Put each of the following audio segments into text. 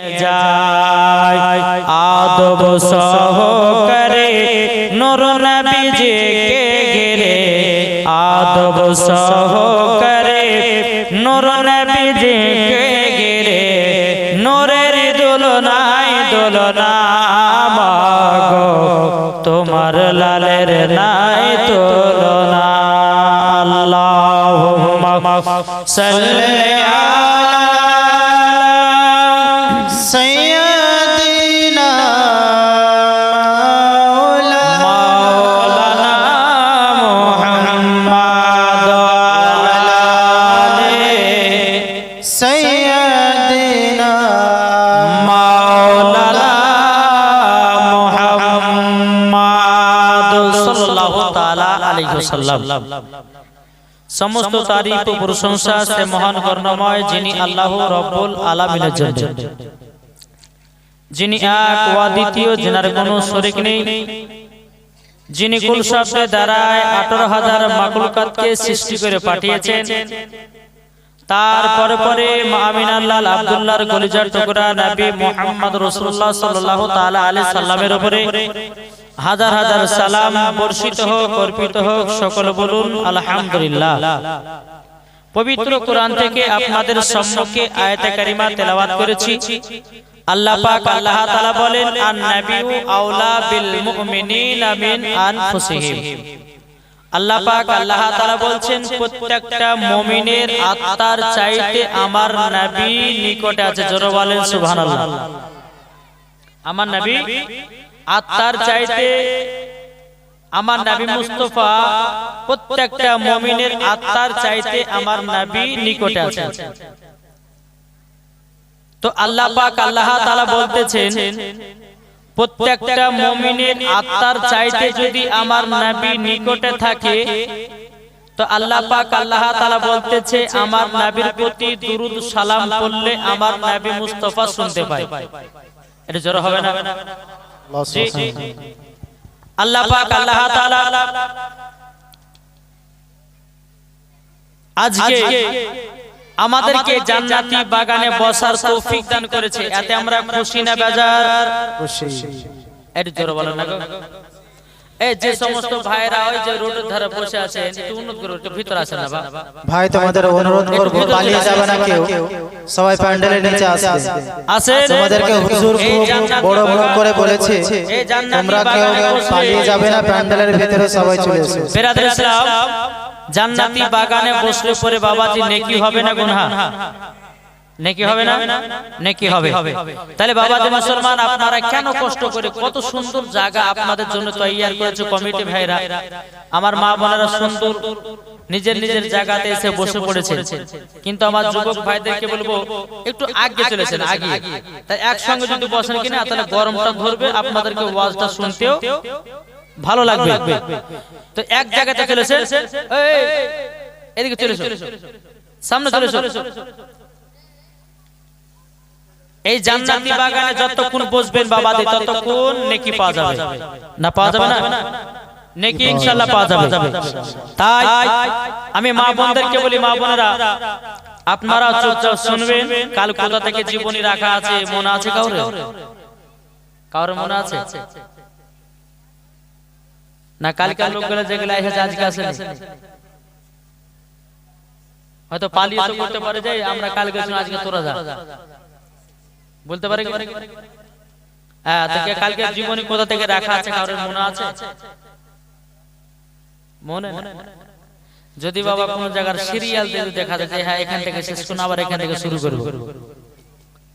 যায়। আদব সমস্ত তারিফ ও প্রশংসা সে মহান যিনি আল্লাহ রব্বুল আলামিনের জন্য। যিনি এক শরিক নেই। যিনি কুল দ্বারায় আঠারো হাজার মাকুলকাতকে সৃষ্টি করে পাঠিয়েছেন। তারপরে পরে আমিন আল্লাহ আব্দুল্লাহর কলিজার টুকরা নবী মোহাম্মদ রসুল্লাহ সাল্লাহ তাআলা আলাইহি সাল্লামের উপরে হাজার হাজার সালাম বর্ষিত হোক অর্পিত হোক সকল বলুন আলহামদুলিল্লাহ। পবিত্র কোরআন থেকে আপনাদের সম্মুখে আয়াতে কারিমা তেলাওয়াত করেছি। আল্লাহ পাক আল্লাহ তাআলা বলেন আন নাবিয়ু আওলা বিল মুমিনিনা মিন আনফুসিহিম। আল্লাহ পাক আল্লাহ তাআলা বলছেন প্রত্যেকটা মুমিনের আত্মার চাইতে আমার নবী নিকটে আছে জোরে বলেন সুবহানাল্লাহ। আমার নবী আত্মার চাইতে আমার নবী মুস্তফা প্রত্যেকটা মুমিনের আত্মার চাইতে আমার নবী নিকটে আছে। তো আল্লাহ পাক আল্লাহ তাআলা বলতেছেন প্রত্যেকটা মুমিনের আত্মার চাইতে যদি আমার নবী নিকটে থাকে, তো আল্লাহ পাক আল্লাহ তাআলা বলতেছে, আমার নবীর প্রতি দুরুদ সালাম পড়লে আমার নবী মুস্তফা শুনতে পায়। এটা জোর হবে না? আল্লাহ পাক আল্লাহ তাআলা আজকে আমাদেরকে জান্নাতি বাগানে বসার তৌফিক দান করেছে। এতে আমরা খুশি না বেজার। একটু জোরে বলেন না এই যে সমস্ত ভাইরা ওই যে রোডের ধারে বসে আছেন একটু উন্নত করে একটু ভিতরে আসেন না ভাই তোমাদের অনুরোধ করব পালিয়ে যাবে না কেউ। সবাই প্যান্ডেলের নিচে আসবে। আসেন। তোমাদেরকে হুজুর খুব জান্নাতি বড় করে বলেছে তোমরা কেউ পালিয়ে যাবে না প্যান্ডেলের ভিতরে সবাই চলে এসো বেরাদের ইসলাম। জান্নাতি বাগানে বসলে পরে বাবাজি নেকি হবে না গুনহা? নেকি হবে না? নেকি হবে তাহলে বাবাজি মুসলমান আপনারা কেন কষ্ট করে কত সুন্দর জায়গা আপনাদের জন্য তৈরি করেছে কমিটি ভাইরা। আমার মা বোনেরা সুন্দর নিজের নিজের জায়গাতে এসে বসে পড়েছে। কিন্তু আমার যুবক ভাইদেরকে বলব একটু আগে চলেছেন আগে। তাই একসঙ্গে যদি বসেন কিনা তাহলে গরমটা ধরবে আপনাদেরকে ওয়াজটা শুনতেও। ভালো লাগবে। তো এক জায়গাতে চলেছে? এই, এদিকে চলে এসো। সামনে চলে এসো। এই জান্নাতি বাগানে যতক্ষণ বসবেন বাবাদি ততক্ষণ নেকি পাওয়া যাবে। না পাওয়া যাবে না? নেকি ইনশাআল্লাহ পাওয়া যাবে। তাই আমি মা বোনদেরকে বলি মা বোনেরা আপনারা চুপচাপ শুনবেন। কাল কোথা থেকে জীবনী রাখা আছে? মনে আছে কাউরে কাউরে মনে আছে। না কালকার লোকগুলো যেগুলো এসেছে আজকে আসেনি। হয়তো পালিয়ে তো করতে পারে যে আমরা কালকে আজকে তোরা যা। বলতে পারে হ্যাঁ তো কালকে জীবনী কোথা থেকে রাখা আছে কারোর মনে আছে? মনে যদি বাবা কোন জায়গার সিরিয়াল দেখা যায় যে হ্যাঁ এখান থেকে শেষ করুন আবার এখান থেকে শুরু করব।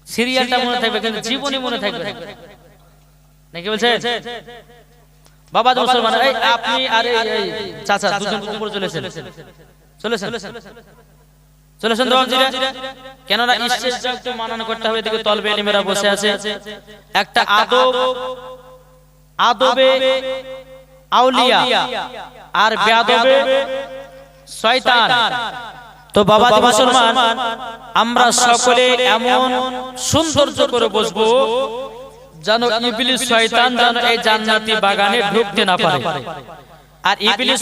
সিরিয়ালটা মনে থাকবে কিন্তু জীবনী মনে থাকবে। নাকি বলছে বাবা মুসলমান এই আপনি আরে এই চাচা দুজন উপরে চলেছেন। চলেছেন। চলেছেন? কেননা স্টেজটা একটু মানানো করতে হবে এদিকে তলবে এলিমেরা বসে আছে। একটা আদব আদবে আউলিয়া আর বেয়াদবে শয়তান। তো বাবা মুসলমান আমরা সকলে এমন সৌন্দর্য করে বসবো যেন শয়তান যেন এই জান্নাতি বাগানে ঢুকতে না পারে। আর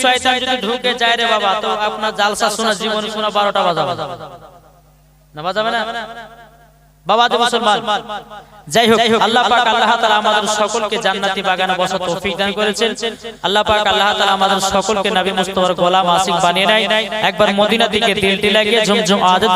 শয়তান যদি ঢুকে যায় রে বাবা তো আপনার জালসা শোনা জীবন শোনা 12টা বাজাবে। না বাজাবে। না? বাবা মুসলমান। যাই হোক আল্লাহ পাক আল্লাহ তাআলা আমাদের সকলকে জান্নাতি বাগানে বসা তৌফিক দান করেছেন। আল্লাহ পাক আল্লাহ আমাদের সকলকে নবী গোলাম বানিয়ে নাই একবার মদিনা দিকে দিলটি লাগিয়ে ঝুমঝুম আদে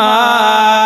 মুহাম্মাদ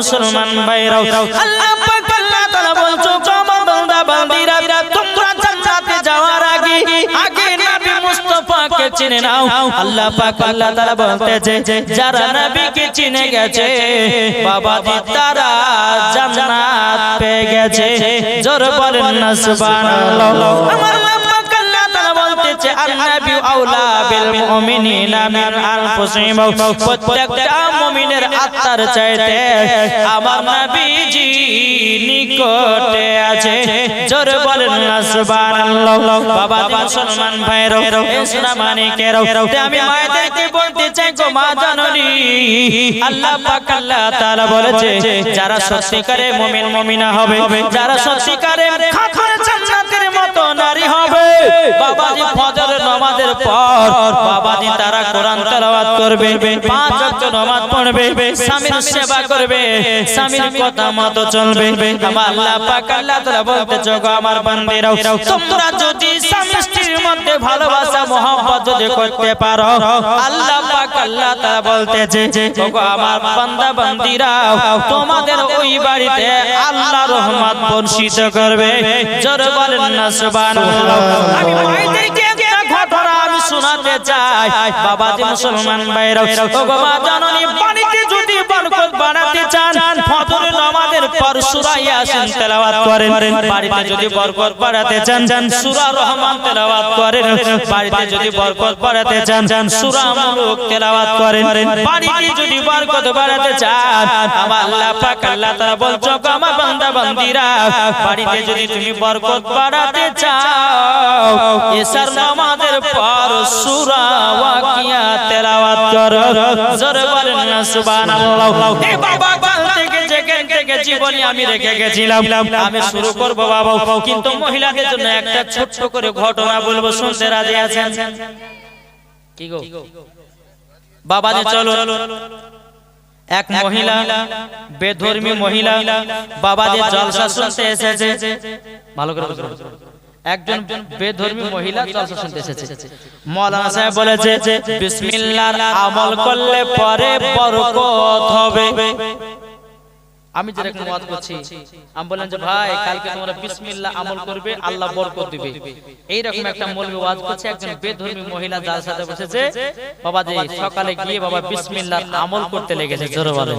মুসলমান ভাইরাও, আল্লাহ পাক, আল্লাহ তাআলা বলছো, আমার বান্দা, বান্দিরা, তোমরা জান্নাতে যাওয়ার আগে আগে নবী মুস্তাফাকে চিনে নাও। আল্লাহ পাক, আল্লাহ তাআলা বলতেছে, যারা নবীকে চিনে গেছে, বাবা দি, তারা জান্নাত পেয়ে গেছে। জোর বলেন না, সুবহানাল্লাহ। আমার আন্নাবি আউলা বিল মুমিনিনা মিন আনফুসিহিম প্রত্যেকটা মুমিনের আত্মার চাইতে আমার নবীজি নিকটে আছে। জোর বলেন না সুবহানাল্লাহ। বাবা মুসলমান ভাইরো এসনা মানিকেরো আমি মায়েদেরকে বলতে চাই গো মা জাননি? আল্লাহ পাক আল্লাহ তাআলা বলেছে যারা সত্যিকারে মুমিন মুমিনা হবে যারা সত্যিকারে জান্নাতের নারী হবে। বাবাজি ফজর নামাজের পর বাবাজি তারা কোরআন তেলাওয়াত করবে। পাঁচ ওয়াক্ত নামাজ পড়বে। স্বামীর সেবা করবে। স্বামীর কথা মতো চলবে। আমার আল্লাহ পাক আল্লাহ তাআলা বলতে গো আমার বান্দিরাও, তোমরা যদি স্বামী স্ত্রীর মধ্যে ভালোবাসা মোহাম্মত যদি করতে পারো, আল্লাহ পাক আল্লাহ তাআলা বলতেছে ওগো আমার বান্দা, বান্দিরাও, তোমাদের ওই বাড়িতে আল্লাহ রহমত বর্ষিত করবে। জোর বলেন না সুবহানাল্লাহ। আমি মায়েদেরকে একটা ঘটনা আমি শোনাতে চাই। বাবা মুসলমান ভাইরা মা জাননী বাড়িতে যদি বরকত বাড়াতে চান ফজর নামাজের পর সূরা ইয়াসিন তেলাওয়াত করেন। বাড়িতে যদি বরকত বাড়াতে চান, সূরা রহমান তেলাওয়াত করেন। বাড়িতে যদি বরকত বাড়াতে চান, সূরা মুলুক তেলাওয়াত করেন। বাড়িতে যদি বরকত বাড়াতে চান, আমার আল্লাহ পাক, আল্লাহ তাআলা বলছো আমার বান্দা, বান্দিরা, বাড়িতে যদি তুমি বরকত বাড়াতে চাও, এসার নামাজের পর সূরা ওয়াকিয়া তেলাওয়াত করো। জোরে বলেন সুবহানাল্লাহ। বাবা কাল থেকে যেখান থেকে জীবনী আমি রেখে গেছিলাম। আমি শুরু করব বাবা কিন্তু মহিলাদের জন্য একটা ছোট্ট করে ঘটনা বলব শুনতে রাজি আছেন? কি গো? বাবা চলো। এক মহিলা বেধর্মী মহিলা বাবা যে জলসা শুনতে এসেছে। ভালো করে। একজন বেধর্মী মহিলা জলসা শুনতে এসেছে। মৌলানা সাহেব বলেছে বিসমিল্লাহর আমল করলে পরে বরকত হবে। আমি যেরকম ওয়াজ করছি আমি বললাম যে ভাই কালকে তোমরা বিসমিল্লাহ আমল করবে আল্লাহ বরকত দিবে। এই রকম একটা মৌলবি ওয়াজ করছে একজন বেধর্মী মহিলা যার সাথে বসেছে বাবা যে সকালে গিয়ে বাবা বিসমিল্লাহ আমল করতে লেগেছে জোরে বলেন।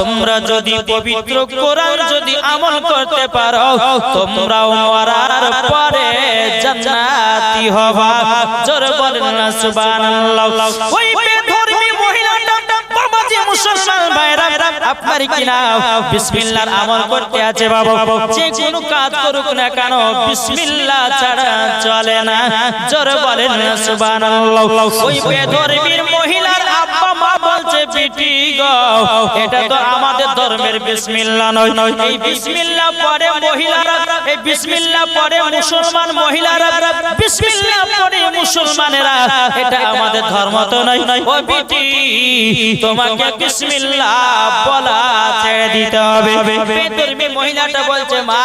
তোমরা যদি পবিত্র কোরআন যদি আমল করতে পারো, তোমরাও মরার পরে জান্নাতি হবা। জোরে বলেন না, সুবহানাল্লাহ। মুসলমান ভাইরা, আপনার কি না? বিসমিল্লাহর ধর্মের বিসমিল্লাহ পরে মহিলারা, এই পরে মুসলমান মহিলারা বিসমিল্লাহ মুসলমানেরা এটা আমাদের ধর্ম তো নয়। ও বিটি তোমাকে বিসমিল্লাহ বলা ছেড়ে দিতে হবে। বেধর্মী মহিলাটা বলছে মা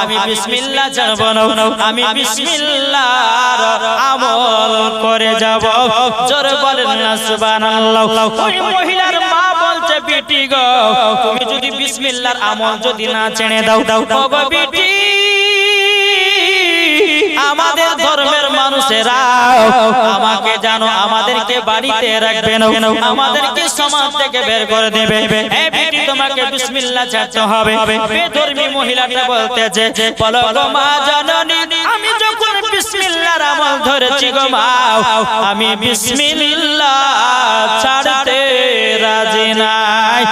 আমি বিসমিল্লাহ জানব না। আমি বিসমিল্লাহর আমল করে যাব। জোরে বলেন না সুবহানাল্লাহ। ওই মহিলার মা বলছে বেটি গো তুমি যদি বিসমিল্লাহর আমল যদি না ছেড়ে দাও দাও গো বেটি আমাদের ধর্মের মানুষেরা আমাকে জানো আমাদেরকে বাড়িতে রাখবে না আমাদেরকে সমাজ থেকে বের করে দেবে। তোমাকে বিসমিল্লাহ ছাড়তে হবে। বেধর্মী মহিলাটা বলতেছে বলো গো মা জননী আমি যখন বিসমিল্লাহর আমল ধরেছি গো মা আমি বিসমিল্লাহ ছাড়তে রাজি নাই।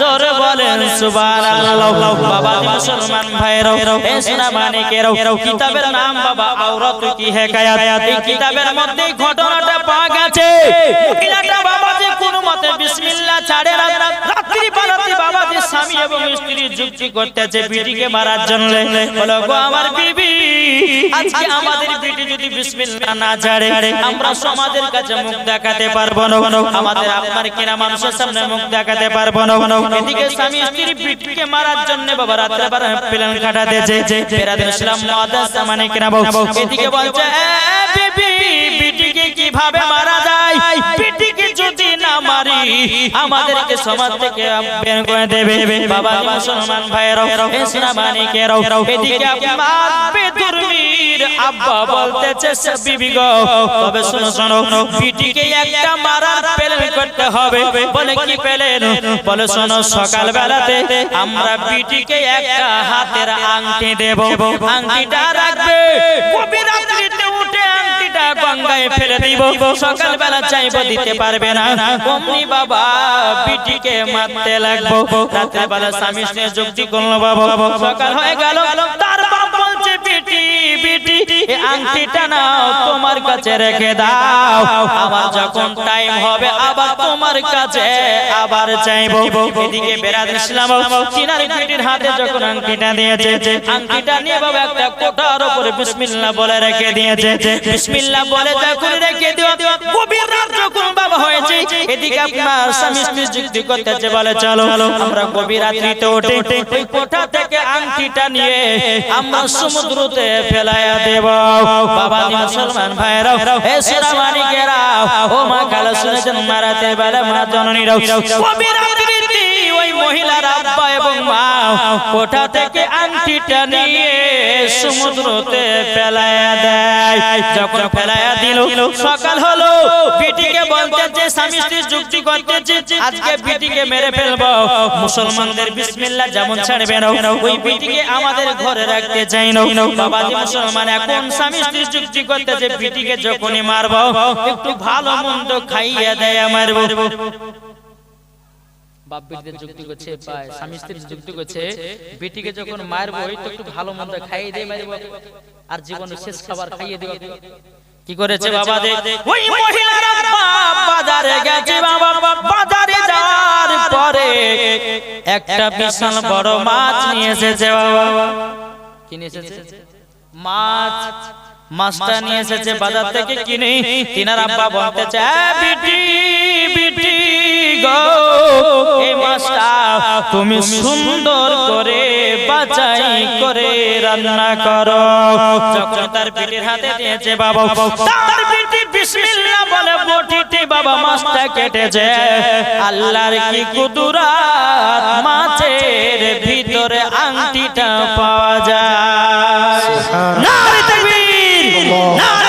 জোরে বলেন, সুবহানাল্লাহ। বাবা মুসলমান ভাইরাও এ সোনা মানিকেরাও কিতাবের নাম বাবা আওরাত কি হেকায়াত? এই কিতাবের মধ্যে ঘটনাটা পাওয়া গেছে। মহিলাটা বাবা যে কোন মতে বিসমিল্লাহ ছাড়ে না। রাত্রি বারাতে বাবা যে স্বামী এবং স্ত্রী যুক্তি করতেছে বিটিকে মারার জন্য। বলো, গো আমার বিবি, আজকে আমাদের বিটি যদি বিসমিল্লাহ না ছাড়ে, আমরা সমাজের কাছে মুখ দেখাতে পারব না। আমাদের আপনার কিনা মানুষের সামনে মুখ দেখাতে পারব না এদিকে স্বামী স্ত্রী বিটিকে মারার জন্য বাবা রাত্রে বার প্ল্যান কাটাতেছে। বেরাদের ইসলাম মাদাস মানে কিনা বউ এদিকে বলছে "এ বিবি বিটিকে কীভাবে মারা যায়? বিটিকে যদি না মারি আমাদেরকে সমাজ থেকে বের করে দেবে। বাবা মুসলমান ভাইরাও এসনা মানিকেরাও এদিকে আপনার বেদুর্মীর আব্বা বলতেছে বিবি গো, তবে শোনো শোনো একটা মারার করতে হবে। বলে কি বলে সকাল বেলাতে আমরা একটা হাতের আংটি দেব। আংটিটা রাখবে। গভীর রাত্রিতে উঠে আংটিটা গঙ্গায় ফেলে দিব। সকাল বেলা চাইব দিতে পারবে না। বাবা বিটিকে মারতে লাগবো। রাত্রে বেলা স্বামী যুক্তি করল, বাবা, সকাল হয়ে গেল। এই আংটিটা নাও, তোমার কাছে রেখে দাও। আবার যখন টাইম হবে, আবার তোমার কাছে আবার চাইব। এদিকে বেরাদ ইসলাম চিনার পিটির হাতে যখন আংটিটা দিয়েছে, আংটিটা নিয়ে বাবা একটা কোটার উপরে বিসমিল্লাহ বলে রেখে দিয়েছে। বিসমিল্লাহ বলে যখন রেখে দিও, গভীর রাত যখন বাবা এদিকে আপনার স্বামী স্ত্রী যুক্তি করতেছে বলে চলো আমরা গভীর রাত্রিতে উঠে ওই কোঠা থেকে আংটিটা নিয়ে আমরা সমুদ্রতে ফেলাইয়া দেব। বাবা মুসলমান ভাইরা হে সুরামানিকেরা ও মা কালা শুনেছেন মারাতে বেলা মা জননীরাও। গভীর রাত্রিতে মহিলার আব্বা এবং মা কোঠা থেকে আংটিটা নিয়ে সমুদ্রতে ফেলাইয়া দেয়। যখন ফেলাইয়া দিল, সকাল হলো, বিটিকে বলতে যে, স্বামী স্ত্রী যুক্তি করতেছে আজকে বিটিকে মেরে ফেলব। মুসলমানদের বিসমিল্লাহ যেমন ছাড়বে না, ওই বিটিকে আমাদের ঘরে রাখতে চাই না। বাবাজি মুসলমান, এখন স্বামী স্ত্রী যুক্তি করতেছে বিটিকে যখনই মারবো, একটু ভালো মন্দ খাইয়ে দেয় মারবো বাপ বেটিদের যুক্তি করছে বা স্বামী স্ত্রীর যুক্তি করছে বেটিকে যখন তো একটু ভালো মন্দ খাইয়ে দিয়ে মারবো আর জীবনের শেষ খাবার খাইয়ে দেবো কি করেছে বাবা ওই মহিলারা বাজারে গেছে বাবা বাজারে যাওয়ার পরে একটা বিশাল বড় মাছ নিয়ে এসেছে বাবা। কি নিয়ে এসেছে? মাছ মাছটা নিয়ে এসেছে বাজার থেকে কিনে। তিনার আব্বা বলতে চায় বিটি বিটি গো। তুমি সুন্দর করে বাছাই করে রান্না করো। যখন তার বিটির হাতে দিয়েছে বাবা তার বিটি বিসমিল্লাহ বলে বটিতে বাবা মাছটা কেটেছে। আল্লাহর কি কুদুরাত? মাছের ভিতরে আংটিটা পাওয়া যায়। নারে তাকবীর নারে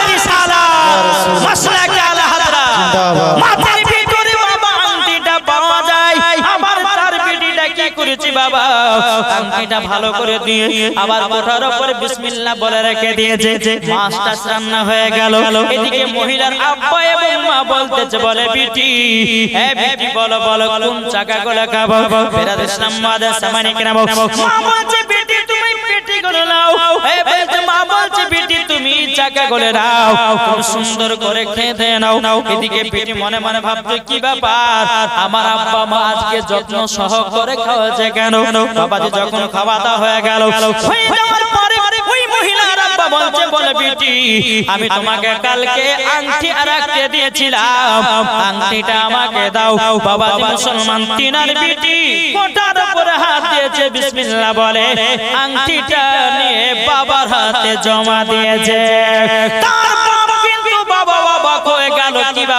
আবার কোঠার উপরে বিসমিল্লাহ বলে রেখে দিয়েছে। মাছটা রান্না হয়ে গেল। এদিকে মহিলার বলতেছে, বলে, বিটি বলো বলো, কোন চাকা গুলো খাব? ফেরাদ ইসলাম করে নাও। মা বলছে বিটি তুমি চাকা করে নাও। খুব সুন্দর করে খেতে নাও। এদিকে বিটি মনে মনে ভাবছে, কি ব্যাপার? আমার আব্বা মা আজকে যত্ন সহ করে খাওয়াছে কেন? বাবাজি যখন খাওয়া হয়ে গেল, হয়ে আব্বা বলছে বলে বিটি আমি তোমাকে কালকে আংটি রাখতে দিয়েছিলাম। আংটিটা আমাকে দাও। বাবা মুসলমান তিনার বিটি কোটার উপরে হাত দিয়েছে বিসমিল্লাহ বলে। আংটিটা নিয়ে বাবার হাতে জমা দিয়েছে। তার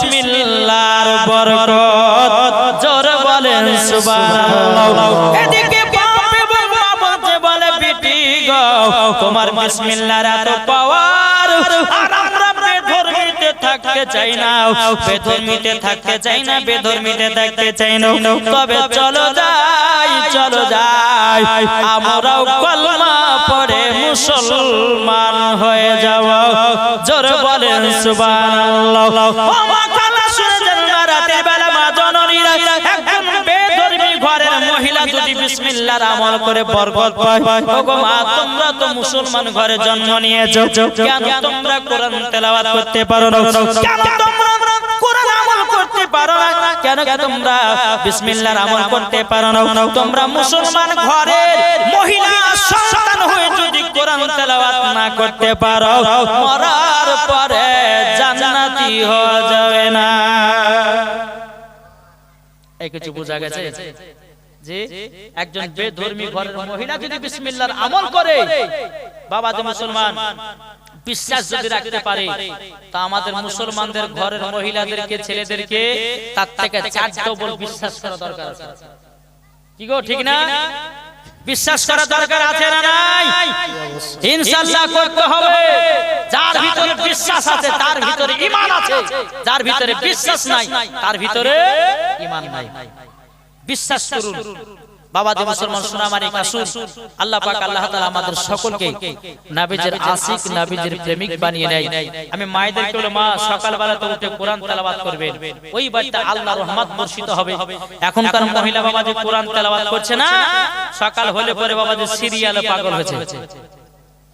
বিসমিল্লাহর বরকত। জোর বলেন সুবহানাল্লাহ। এদিকে বাপ এবং বলছে বলে, বিটি গো, তোমার বিসমিল্লাহর এত পাওয়ার আর আমরা বেধর্মীতে থাকতে চাই না। বেধর্মীতে থাকতে চাই না, বেধর্মীতে থাকতে চাই না। তবে চলো যাই চলো যাই। আমরাও কলমা পড়ে মুসলমান হয়ে যাব। জোর বলেন সুবহানাল্লাহ। বিসমিল্লাহর আমল করে বরকত পায়। ওগো মা, তোমরা তো মুসলমান ঘরে জন্ম নিয়েছো। কেন তোমরা কোরআন তেলাওয়াত করতে পারো না? কেন তোমরা কোরআন আমল করতে পারো না? কেন তোমরা বিসমিল্লাহর আমল করতে পারো না? তোমরা মুসলমান ঘরের মহিলা, সন্তান হয়ে যদি কোরআন তেলাওয়াত না করতে পারো, মরার পরে জান্নাতি হওয়া যাবে না। এই কিছু বোঝা গেছে? যে একজন বেধর্মী ঘরের মহিলা যদি বিসমিল্লাহর আমল করে বাবা যে মুসলমান বিশ্বাস যদি রাখতে পারে তা আমাদের মুসলমানদের ঘরের মহিলাদেরকে ছেলেদেরকে তার থেকে চার ডবল বিশ্বাস করা দরকার আছে। কি গো ঠিক না? বিশ্বাস করা দরকার আছে না নাই? ইনশাআল্লাহ করতে হবে। যার ভিতরে বিশ্বাস আছে তার ভিতরে ঈমান আছে। যার ভিতরে বিশ্বাস নাই তার ভিতরে ঈমান নাই। বিশ্বাস করুন। বাবা যে মুসলমান সোনামারি কাসুর আল্লাহ পাক আল্লাহ তাআলা আমাদের সকলকে নাবিজের আশিক নাবিজের প্রেমিক বানিয়ে নেয়। আমি মায়েদেরকে বলে মা সকালবেলা তো উঠে কোরআন তেলাওয়াত করবেন। ওই বাড়িতে আল্লাহ রহমত বর্ষিত হবে। এখনকার মহিলা বাবা যে কোরআন তেলাওয়াত করছে না সকাল হলে পরে বাবা যে সিরিয়ালে পাগল হয়েছে।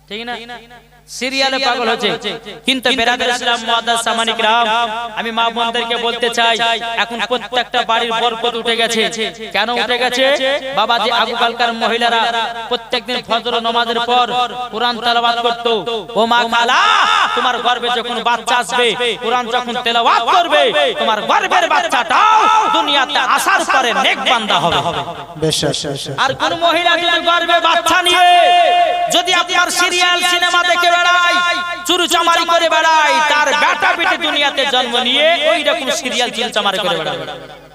ঠিক না? সিরিয়ালে পাগল হচ্ছে কিন্তু বেরাদার ইসলাম মুআদ্দাস সামানিক রাম আমি মা বোনদেরকে বলতে চাই এখন প্রত্যেকটা বাড়ির বরকত উঠে গেছে। কেন উঠে গেছে? বাবা যে আগুকালকার মহিলারা প্রত্যেকদিন ফজর নামাজের পর কোরআন তেলাওয়াত করত। ও মা খালা তোমার গর্ভে যখন বাচ্চা আসবে কোরআন যখন তেলাওয়াত করবে তোমার গর্ভের বাচ্চাটাও দুনিয়াতে আসার পরে নেক বান্দা হবে। আর কোন মহিলা যদি গর্ভে বাচ্চা নিয়ে যদি আপনার সিরিয়াল সিনেমা দেখে বেড়ায় চুরু চামারি করে বেড়ায় তার বেটা বেটি দুনিয়াতে জন্ম নিয়ে ওই রকম সিরিয়াল চিল চামারি করে বেড়াবে